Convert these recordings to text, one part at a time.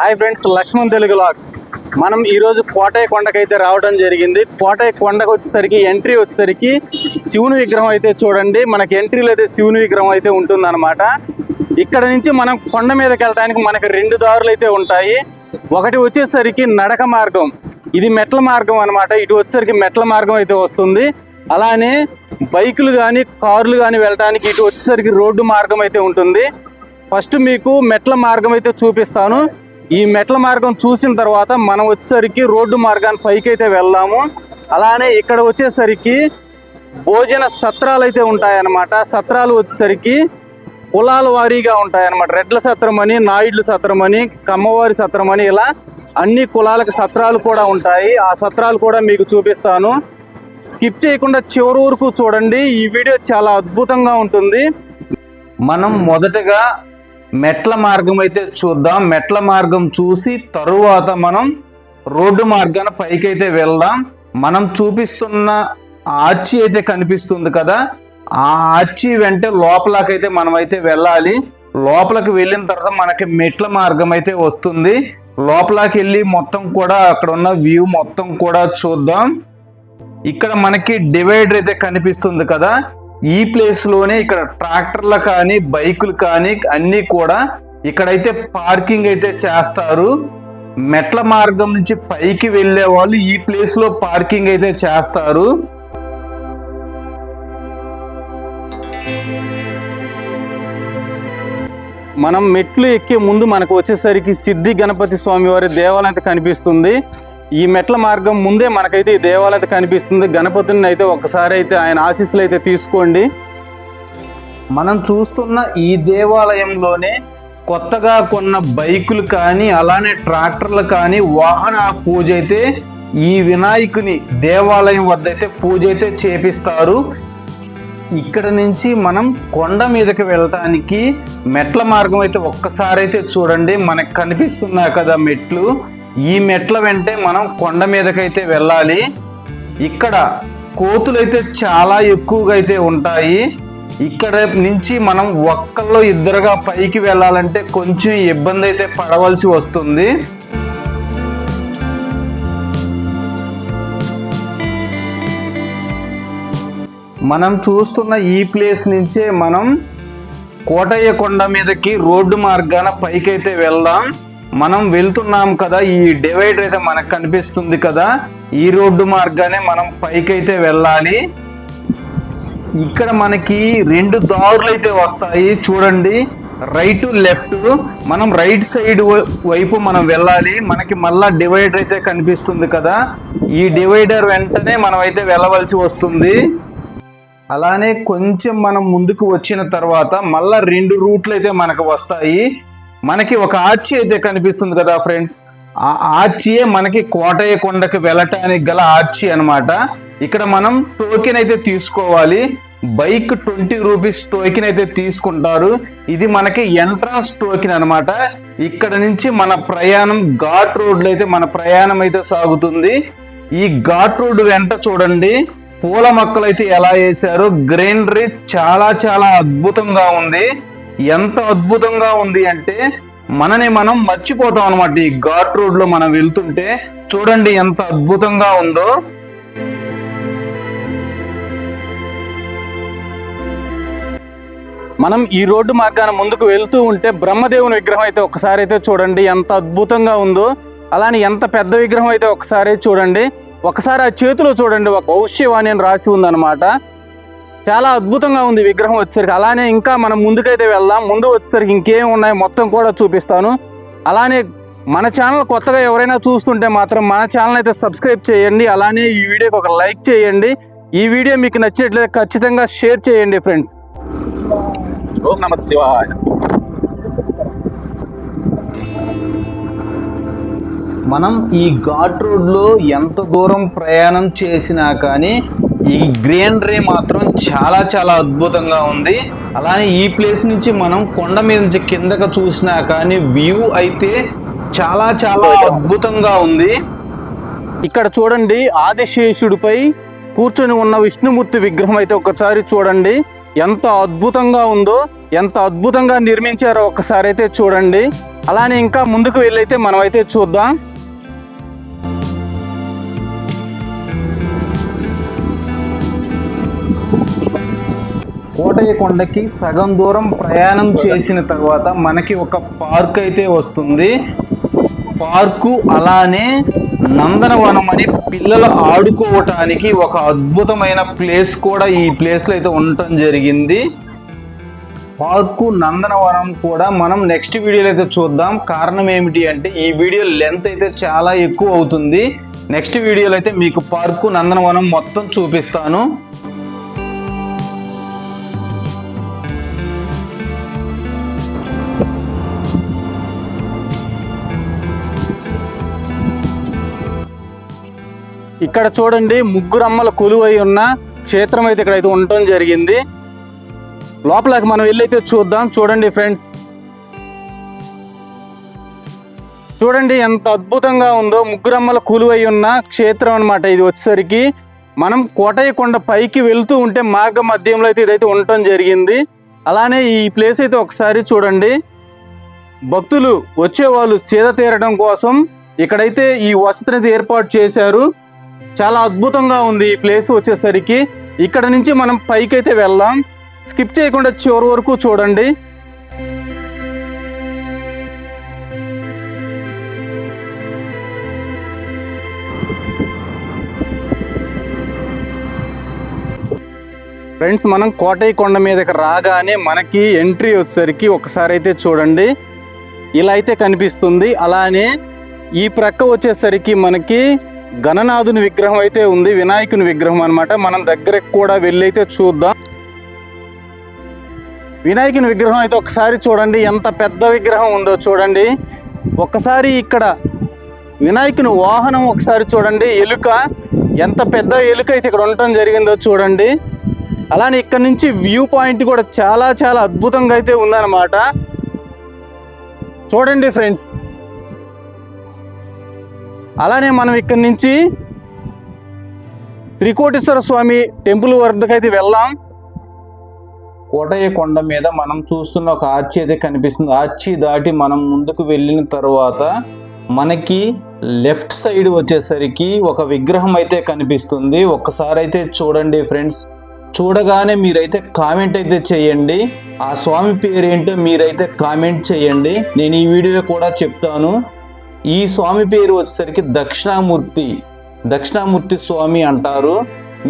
Hi friends Laxman Telugu logs మనం ఈరోజు కోటయ్య కొండకైతే రావడం జరిగింది. కోటయ్య కొండకు వచ్చేసరికి ఎంట్రీ వచ్చేసరికి శివుని విగ్రహం అయితే చూడండి. మనకి ఎంట్రీలో అయితే శివుని విగ్రహం అయితే ఉంటుందన్నమాట. ఇక్కడ నుంచి మనం కొండ మీదకి వెళ్ళడానికి మనకి రెండు దారులు అయితే ఉంటాయి. ఒకటి వచ్చేసరికి నడక మార్గం. ఇది మెట్ల మార్గం అనమాట ఇటు వచ్చేసరికి మెట్ల మార్గం అయితే వస్తుంది. అలానే బైకులు కానీ కార్లు కానీ వెళ్ళడానికి ఇటు వచ్చేసరికి రోడ్డు మార్గం అయితే ఉంటుంది. ఫస్ట్ మీకు మెట్ల మార్గం అయితే చూపిస్తాను. ఈ మెట్ల మార్గం చూసిన తర్వాత మనం వచ్చేసరికి రోడ్డు మార్గాన్ని పైకి అయితే వెళ్దాము. అలానే ఇక్కడ వచ్చేసరికి భోజన సత్రాలు అయితే ఉంటాయన్నమాట. సత్రాలు వచ్చేసరికి కులాల వారీగా ఉంటాయన్నమాట. రెడ్ల సత్రం అని నాయుడుల సత్రం అని కమ్మవారి సత్రం అని ఇలా అన్ని కులాలకు సత్రాలు కూడా ఉంటాయి. ఆ సత్రాలు కూడా మీకు చూపిస్తాను. స్కిప్ చేయకుండా చివరి వరకు చూడండి. ఈ వీడియో చాలా అద్భుతంగా ఉంటుంది. మనం మొదటగా మెట్ల మార్గం అయితే చూద్దాం. మెట్ల మార్గం చూసి తరువాత మనం రోడ్డు మార్గాన పైకైతే వెళ్దాం. మనం చూపిస్తున్న ఆర్చి అయితే కనిపిస్తుంది కదా. ఆ ఆర్చి వెంటే లోపలకైతే మనమైతే వెళ్ళాలి. లోపలికి వెళ్ళిన తర్వాత మనకి మెట్ల మార్గం అయితే వస్తుంది. లోపలికి వెళ్ళి మొత్తం కూడా అక్కడ ఉన్న వ్యూ మొత్తం కూడా చూద్దాం. ఇక్కడ మనకి డివైడర్ అయితే కనిపిస్తుంది కదా. ఈ ప్లేస్లోనే ఇక్కడ ట్రాక్టర్లు కానీ బైకులు కానీ అన్నీ కూడా ఇక్కడైతే పార్కింగ్ అయితే చేస్తారు. మెట్ల మార్గం నుంచి పైకి వెళ్ళే వాళ్ళు ఈ ప్లేస్లో పార్కింగ్ అయితే చేస్తారు. మనం మెట్లు ఎక్కే ముందు మనకు వచ్చేసరికి సిద్ధి గణపతి స్వామి వారి దేవాలయం అయితే కనిపిస్తుంది. ఈ మెట్ల మార్గం ముందే మనకైతే ఈ దేవాలయం కనిపిస్తుంది. గణపతిని అయితే ఒకసారి అయితే ఆయన ఆశీస్సులు అయితే తీసుకోండి. మనం చూస్తున్న ఈ దేవాలయంలోనే కొత్తగా కొన్న బైకులు కానీ అలానే ట్రాక్టర్లు కానీ వాహన పూజ అయితే ఈ వినాయకుని దేవాలయం వద్ద అయితే పూజ అయితే చేపిస్తారు. ఇక్కడ నుంచి మనం కొండ మీదకి వెళ్ళటానికి మెట్ల మార్గం అయితే ఒక్కసారి అయితే చూడండి. మనకు కనిపిస్తున్నాయి కదా మెట్లు. ఈ మెట్ల వెంటే మనం కొండ మీదకైతే వెళ్ళాలి. ఇక్కడ కోతులు అయితే చాలా ఎక్కువగా అయితే ఉంటాయి. ఇక్కడ నుంచి మనం ఒక్కళ్ళు ఇద్దరుగా పైకి వెళ్ళాలంటే కొంచెం ఇబ్బంది అయితే పడవలసి వస్తుంది. మనం చూస్తున్న ఈ ప్లేస్ నుంచే మనం కోటయ్య కొండ మీదకి రోడ్డు మార్గాన పైకైతే వెళ్దాం. మనం వెళ్తున్నాం కదా ఈ డివైడర్ అయితే మనకు కనిపిస్తుంది కదా ఈ రోడ్డు మార్గానే మనం పైకైతే వెళ్ళాలి. ఇక్కడ మనకి రెండు దారులు అయితే వస్తాయి చూడండి. రైట్ లెఫ్ట్ మనం రైట్ సైడ్ వైపు మనం వెళ్ళాలి. మనకి మళ్ళా డివైడర్ అయితే కనిపిస్తుంది కదా. ఈ డివైడర్ వెంటనే మనం అయితే వెళ్ళవలసి వస్తుంది. అలానే కొంచెం మనం ముందుకు వచ్చిన తర్వాత మళ్ళా రెండు రూట్లు అయితే మనకు వస్తాయి. మనకి ఒక ఆర్చి అయితే కనిపిస్తుంది కదా ఫ్రెండ్స్ ఆ ఆర్చియే మనకి కోటయ్య కొండకి వెళ్ళటానికి గల ఆర్చి అన్నమాట. ఇక్కడ మనం టోకెన్ అయితే తీసుకోవాలి. బైక్ ట్వంటీ రూపీస్ టోకెన్ అయితే తీసుకుంటారు. ఇది మనకి ఎంట్రన్స్ టోకెన్ అనమాట ఇక్కడ నుంచి మన ప్రయాణం ఘాట్ రోడ్లో అయితే మన ప్రయాణం అయితే సాగుతుంది. ఈ ఘాట్ రోడ్ వెంట చూడండి. పూల మొక్కలు అయితే ఎలా వేశారు? గ్రీనరీ చాలా చాలా అద్భుతంగా ఉంది. ఎంత అద్భుతంగా ఉంది అంటే మనని మనం మర్చిపోతాం అనమాట ఈ ఘాట్ రోడ్లో మనం వెళ్తుంటే చూడండి ఎంత అద్భుతంగా ఉందో. మనం ఈ రోడ్డు మార్గాన ముందుకు వెళ్తూ ఉంటే బ్రహ్మదేవుని విగ్రహం అయితే ఒకసారి అయితే చూడండి ఎంత అద్భుతంగా ఉందో. అలానే ఎంత పెద్ద విగ్రహం అయితే ఒకసారి చూడండి. ఒకసారి ఆ చేతిలో చూడండి ఒక భవిష్యవాణి అని రాసి ఉందన్నమాట. చాలా అద్భుతంగా ఉంది విగ్రహం వచ్చేసరికి. అలానే ఇంకా మనం ముందుకైతే వెళ్దాం. ముందు వచ్చేసరికి ఇంకేం ఉన్నాయి మొత్తం కూడా చూపిస్తాను. అలానే మన ఛానల్ కొత్తగా ఎవరైనా చూస్తుంటే మాత్రం మన ఛానల్ అయితే సబ్స్క్రైబ్ చేయండి. అలానే ఈ వీడియోకి ఒక లైక్ చేయండి. ఈ వీడియో మీకు నచ్చినట్లయితే ఖచ్చితంగా షేర్ చేయండి ఫ్రెండ్స్. ఓం నమ శివాయ. మనం ఈ ఘాట్ రోడ్లో ఎంత దూరం ప్రయాణం చేసినా కానీ ఈ గ్రీనరీ మాత్రం చాలా చాలా అద్భుతంగా ఉంది. అలానే ఈ ప్లేస్ నుంచి మనం కొండ మీద నుంచి కిందకు చూసినా కానీ వ్యూ అయితే చాలా చాలా అద్భుతంగా ఉంది. ఇక్కడ చూడండి ఆదిశేషుడిపై కూర్చొని ఉన్న విష్ణుమూర్తి విగ్రహం అయితే ఒకసారి చూడండి. ఎంత అద్భుతంగా ఉందో ఎంత అద్భుతంగా నిర్మించారో ఒకసారి అయితే చూడండి. అలానే ఇంకా ముందుకు వెళ్ళైతే మనం అయితే చూద్దాం. కోటయ్య కొండకి సగం దూరం ప్రయాణం చేసిన తర్వాత మనకి ఒక పార్క్ అయితే వస్తుంది. పార్కు అలానే నందనవనం అని పిల్లలు ఆడుకోవటానికి ఒక అద్భుతమైన ప్లేస్ కూడా ఈ ప్లేస్లో అయితే ఉండటం జరిగింది. పార్కు నందనవనం కూడా మనం నెక్స్ట్ వీడియోలో అయితే చూద్దాం. కారణం ఏమిటి అంటే ఈ వీడియో లెంత్ అయితే చాలా ఎక్కువ అవుతుంది. నెక్స్ట్ వీడియోలో అయితే మీకు పార్కు నందనవనం మొత్తం చూపిస్తాను. ఇక్కడ చూడండి ముగ్గురు అమ్మల కొలువై ఉన్న క్షేత్రం అయితే ఇక్కడైతే ఉండటం జరిగింది. లోపలకి మనం వెళ్ళైతే చూద్దాం. చూడండి ఫ్రెండ్స్. చూడండి ఎంత అద్భుతంగా ఉందో. ముగ్గురమ్మల కొలువై ఉన్న క్షేత్రం అన్నమాట ఇది వచ్చేసరికి. మనం కోటయ్య కొండ పైకి వెళ్తూ ఉంటే మార్గ మధ్యంలో అయితే ఇదైతే ఉండటం జరిగింది. అలానే ఈ ప్లేస్ అయితే ఒకసారి చూడండి. భక్తులు వచ్చేవాళ్ళు సేద తీరడం కోసం. ఇక్కడైతే ఈ వసతిని అయితే ఏర్పాటు చేశారు. చాలా అద్భుతంగా ఉంది ఈ ప్లేస్ వచ్చేసరికి. ఇక్కడ నుంచి మనం పైకైతే వెళ్దాం. స్కిప్ చేయకుండా చివరి వరకు చూడండి. ఫ్రెండ్స్ మనం కోటయ్య కొండ మీదకి రాగానే మనకి ఎంట్రీ వచ్చేసరికి ఒకసారి అయితే చూడండి. ఇలా అయితే కనిపిస్తుంది. అలానే ఈ ప్రక్క వచ్చేసరికి మనకి గణనాథుని విగ్రహం అయితే ఉంది వినాయకుని విగ్రహం అనమాట మనం దగ్గరకు కూడా వెళ్ళైతే చూద్దాం. వినాయకుని విగ్రహం అయితే ఒకసారి చూడండి ఎంత పెద్ద విగ్రహం ఉందో చూడండి. ఒకసారి ఇక్కడ వినాయకుని వాహనం ఒకసారి చూడండి ఎలుక. ఎంత పెద్ద ఎలుక అయితే ఇక్కడ ఉండటం జరిగిందో చూడండి. అలానే ఇక్కడ నుంచి వ్యూ పాయింట్ కూడా చాలా చాలా అద్భుతంగా అయితే ఉందన్నమాట. చూడండి ఫ్రెండ్స్. అలానే మనం ఇక్కడ నుంచి త్రికోటేశ్వర స్వామి టెంపుల్ వద్దకైతే వెళ్దాం. కోటయ్య కొండ మీద మనం చూస్తున్న ఒక ఆర్చి అయితే కనిపిస్తుంది. ఆర్చి దాటి మనం ముందుకు వెళ్ళిన తర్వాత మనకి లెఫ్ట్ సైడ్ వచ్చేసరికి ఒక విగ్రహం అయితే కనిపిస్తుంది. ఒక్కసారి అయితే చూడండి ఫ్రెండ్స్. చూడగానే మీరైతే కామెంట్ అయితే చేయండి. ఆ స్వామి పేరేంటో మీరైతే కామెంట్ చేయండి. నేను ఈ వీడియోలో కూడా చెప్తాను. ఈ స్వామి పేరు వచ్చేసరికి దక్షిణామూర్తి దక్షిణామూర్తి స్వామి అంటారు.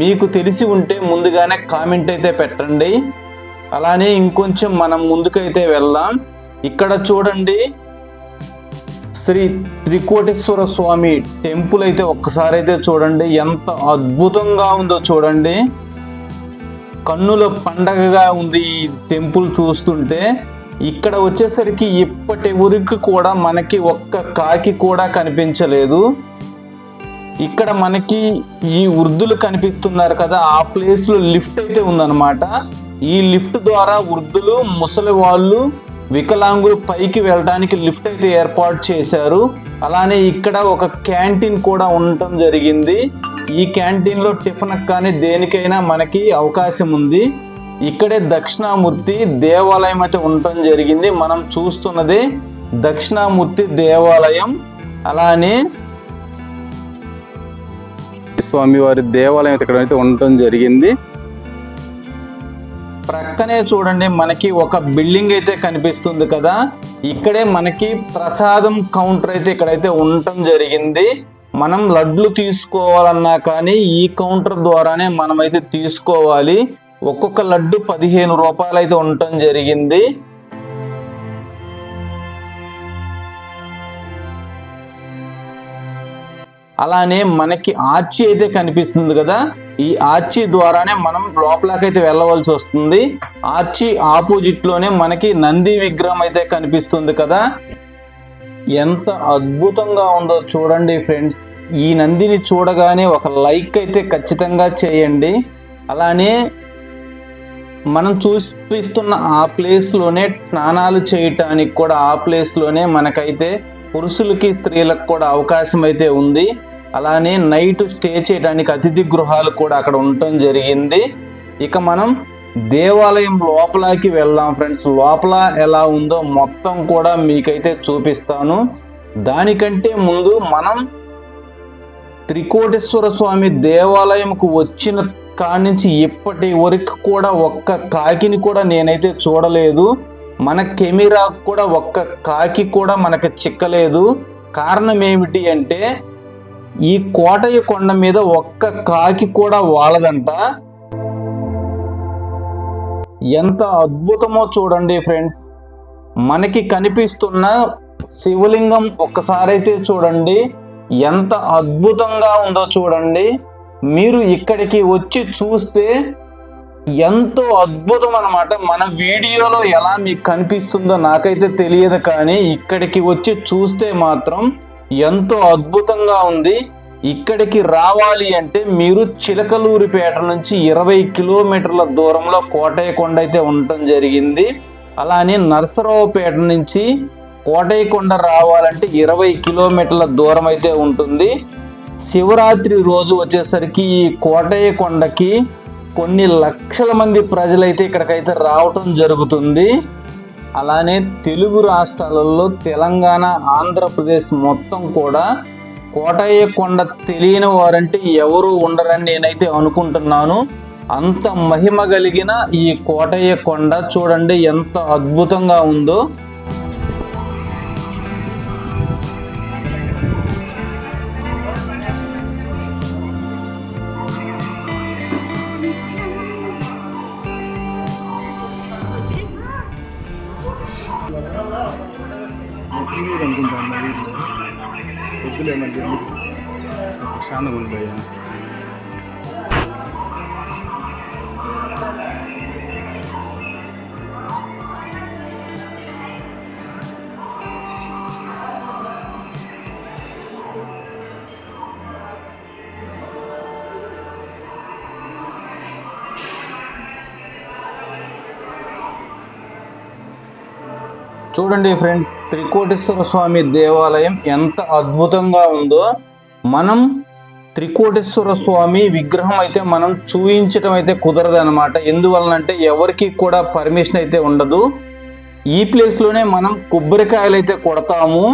మీకు తెలిసి ఉంటే ముందుగానే కామెంట్ అయితే పెట్టండి. అలానే ఇంకొంచెం మనం ముందుకైతే వెళ్దాం. ఇక్కడ చూడండి శ్రీ త్రికోటేశ్వర స్వామి టెంపుల్ అయితే ఒక్కసారి అయితే చూడండి. ఎంత అద్భుతంగా ఉందో చూడండి. కన్నుల పండగగా ఉంది ఈ టెంపుల్ చూస్తుంటే. ఇక్కడ వచ్చేసరికి ఇప్పటి వరకు కూడా మనకి ఒక్క కాకి కూడా కనిపించలేదు. ఇక్కడ మనకి ఈ వృద్ధులు కనిపిస్తున్నారు కదా ఆ ప్లేస్లో లిఫ్ట్ అయితే ఉందన్నమాట. ఈ లిఫ్ట్ ద్వారా వృద్ధులు ముసలి వాళ్ళు వికలాంగులు పైకి వెళ్ళడానికి లిఫ్ట్ అయితే ఏర్పాటు చేశారు. అలానే ఇక్కడ ఒక క్యాంటీన్ కూడా ఉండటం జరిగింది. ఈ క్యాంటీన్లో టిఫిన్ కానీ దేనికైనా మనకి అవకాశం ఉంది. ఇక్కడే దక్షిణామూర్తి దేవాలయం అయితే ఉండటం జరిగింది. మనం చూస్తున్నది దక్షిణామూర్తి దేవాలయం. అలానే స్వామివారి దేవాలయం అయితే ఇక్కడ అయితే ఉండటం జరిగింది. ప్రక్కనే చూడండి మనకి ఒక బిల్డింగ్ అయితే కనిపిస్తుంది కదా. ఇక్కడే మనకి ప్రసాదం కౌంటర్ అయితే ఇక్కడైతే ఉండటం జరిగింది. మనం లడ్లు తీసుకోవాలన్నా కానీ ఈ కౌంటర్ ద్వారానే మనం అయితే తీసుకోవాలి. ఒక్కొక్క లడ్డు పదిహేను రూపాయలు అయితే ఉండటం జరిగింది. అలానే మనకి ఆర్చి అయితే కనిపిస్తుంది కదా ఈ ఆర్చి ద్వారానే మనం లోపలకైతే వెళ్ళవలసి వస్తుంది. ఆర్చి ఆపోజిట్లోనే మనకి నంది విగ్రహం అయితే కనిపిస్తుంది కదా. ఎంత అద్భుతంగా ఉందో చూడండి ఫ్రెండ్స్. ఈ నందిని చూడగానే ఒక లైక్ అయితే ఖచ్చితంగా చేయండి. అలానే మనం చూపిస్తున్న ఆ ప్లేస్లోనే స్నానాలు చేయటానికి కూడా ఆ ప్లేస్లోనే మనకైతే పురుషులకి స్త్రీలకు కూడా అవకాశం అయితే ఉంది. అలానే నైట్ స్టే చేయడానికి అతిథి గృహాలు కూడా అక్కడ ఉండటం జరిగింది. ఇక మనం దేవాలయం లోపలకి వెళ్దాం ఫ్రెండ్స్ లోపల ఎలా ఉందో మొత్తం కూడా మీకైతే చూపిస్తాను. దానికంటే ముందు మనం త్రికోటేశ్వర స్వామి దేవాలయంకు వచ్చిన కాడి నుంచి ఇప్పటి వరకు కూడా ఒక్క కాకిని కూడా నేనైతే చూడలేదు. మన కెమెరా కూడా ఒక్క కాకి కూడా మనకు చిక్కలేదు. కారణం ఏమిటి అంటే ఈ కోటయ్య కొండ మీద ఒక్క కాకి కూడా వాలదంట. ఎంత అద్భుతమో చూడండి ఫ్రెండ్స్. మనకి కనిపిస్తున్న శివలింగం ఒక్కసారైతే చూడండి. ఎంత అద్భుతంగా ఉందో చూడండి. మీరు ఇక్కడికి వచ్చి చూస్తే ఎంతో అద్భుతం అన్నమాట మన వీడియోలో ఎలా మీకు కనిపిస్తుందో నాకైతే తెలియదు కానీ ఇక్కడికి వచ్చి చూస్తే మాత్రం ఎంతో అద్భుతంగా ఉంది. ఇక్కడికి రావాలి అంటే మీరు చిలకలూరిపేట నుంచి ఇరవై కిలోమీటర్ల దూరంలో కోటయ్యకొండ అయితే ఉండటం జరిగింది. అలానే నరసరావుపేట నుంచి కోటయ్యకొండ రావాలంటే ఇరవై కిలోమీటర్ల దూరం అయితే ఉంటుంది. శివరాత్రి రోజు వచ్చేసరికి ఈ కోటయ్య కొండకి కొన్ని లక్షల మంది ప్రజలైతే ఇక్కడికైతే రావటం జరుగుతుంది. అలానే తెలుగు రాష్ట్రాలలో తెలంగాణ ఆంధ్రప్రదేశ్ మొత్తం కూడా కోటయ్య కొండ తెలియని వారంటే ఎవరు ఉండరని నేనైతే అనుకుంటున్నాను. అంత మహిమ కలిగిన ఈ కోటయ్య కొండ చూడండి ఎంత అద్భుతంగా ఉందో. చూడండి ఫ్రెండ్స్ త్రికోటేశ్వర స్వామి దేవాలయం ఎంత అద్భుతంగా ఉందో. మనం త్రికోటేశ్వర స్వామి విగ్రహం అయితే మనం చూయించడం అయితే కుదరదు అనమాట ఎందువలనంటే ఎవరికి కూడా పర్మిషన్ అయితే ఉండదు. ఈ ప్లేస్లోనే మనం కొబ్బరికాయలు అయితే కొడతాము.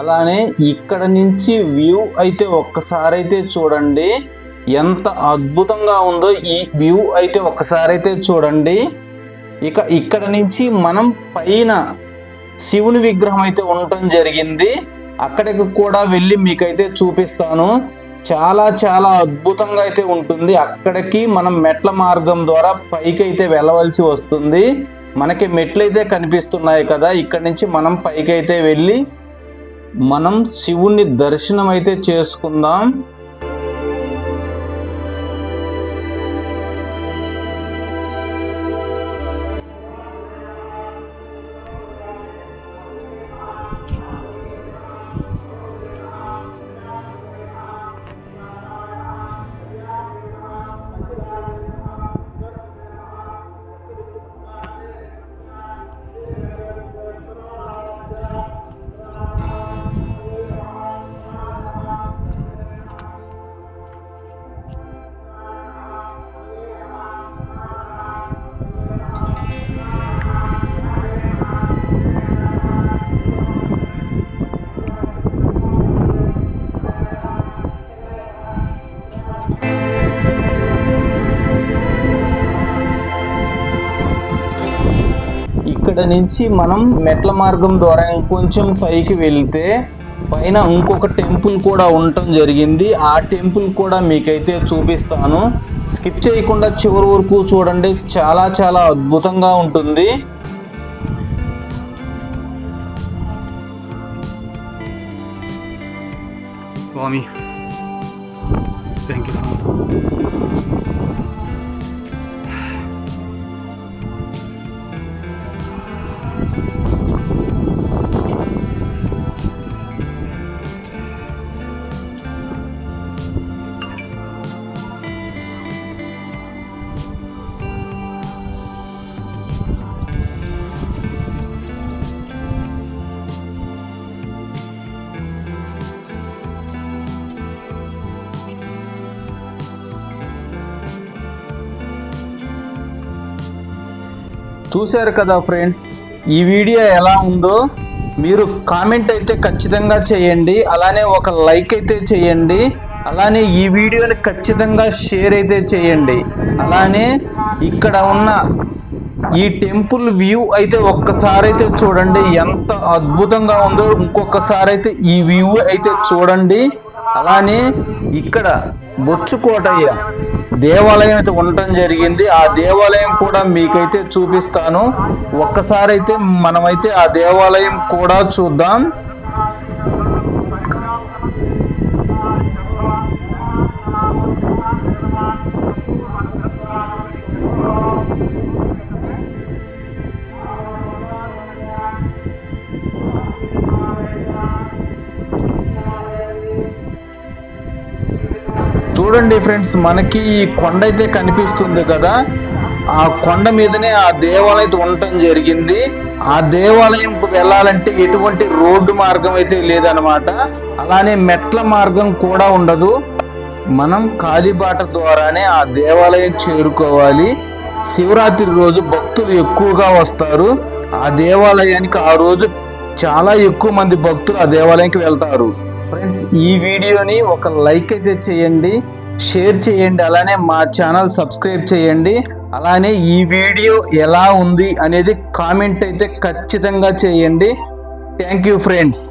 అలానే ఇక్కడ నుంచి వ్యూ అయితే ఒక్కసారి అయితే చూడండి. ఎంత అద్భుతంగా ఉందో ఈ వ్యూ అయితే ఒక్కసారి అయితే చూడండి. ఇక ఇక్కడ నుంచి మనం పైన శివుని విగ్రహం అయితే ఉండటం జరిగింది. అక్కడికి కూడా వెళ్ళి మీకైతే చూపిస్తాను. చాలా చాలా అద్భుతంగా అయితే ఉంటుంది. అక్కడికి మనం మెట్ల మార్గం ద్వారా పైకి అయితే వెళ్ళవలసి వస్తుంది. మనకి మెట్లు అయితే కనిపిస్తున్నాయి కదా. ఇక్కడ నుంచి మనం పైకి అయితే వెళ్ళి మనం శివుణ్ణి దర్శనం అయితే చేసుకుందాం. ఇక్కడ నుంచి మనం మెట్ల మార్గం ద్వారా ఇంకొంచెం పైకి వెళ్తే పైన ఇంకొక టెంపుల్ కూడా ఉండటం జరిగింది. ఆ టెంపుల్ కూడా మీకైతే చూపిస్తాను. స్కిప్ చేయకుండా చివరి వరకు చూడండి. చాలా చాలా అద్భుతంగా ఉంటుంది. స్వామి చూశారు కదా ఫ్రెండ్స్ ఈ వీడియో ఎలా ఉందో మీరు కామెంట్ అయితే ఖచ్చితంగా చేయండి అలానే ఒక లైక్ అయితే చేయండి అలానే ఈ వీడియోని ఖచ్చితంగా షేర్ అయితే చేయండి అలానే ఇక్కడ ఉన్న ఈ టెంపుల్ వ్యూ అయితే ఒక్కసారి అయితే చూడండి ఎంత అద్భుతంగా ఉందో ఇంకొకసారి అయితే ఈ వ్యూ అయితే చూడండి అలానే ఇక్కడ బొచ్చు కోటయ్య దేవాలయం అయితే ఉండటం జరిగింది. ఆ దేవాలయం కూడా మీకైతే చూపిస్తాను. ఒక్కసారైతే మనమైతే ఆ దేవాలయం కూడా చూద్దాం. చూడండి ఫ్రెండ్స్ మనకి ఈ కొండ అయితే కనిపిస్తుంది కదా. ఆ కొండ మీదనే ఆ దేవాలయం అయితే ఉండటం జరిగింది. ఆ దేవాలయంకు వెళ్ళాలంటే ఎటువంటి రోడ్డు మార్గం అయితే లేదనమాట అలానే మెట్ల మార్గం కూడా ఉండదు. మనం కాలిబాట ద్వారానే ఆ దేవాలయం చేరుకోవాలి. శివరాత్రి రోజు భక్తులు ఎక్కువగా వస్తారు. ఆ దేవాలయానికి ఆ రోజు చాలా ఎక్కువ మంది భక్తులు ఆ దేవాలయానికి వెళ్తారు. ఫ్రెండ్స్ ఈ వీడియోని ఒక లైక్ అయితే చేయండి. షేర్ చేయండి అలానే మా ఛానల్ సబ్స్క్రైబ్ చేయండి. అలానే ఈ వీడియో ఎలా ఉంది అనేది కామెంట్ అయితే ఖచ్చితంగా చేయండి. Thank you friends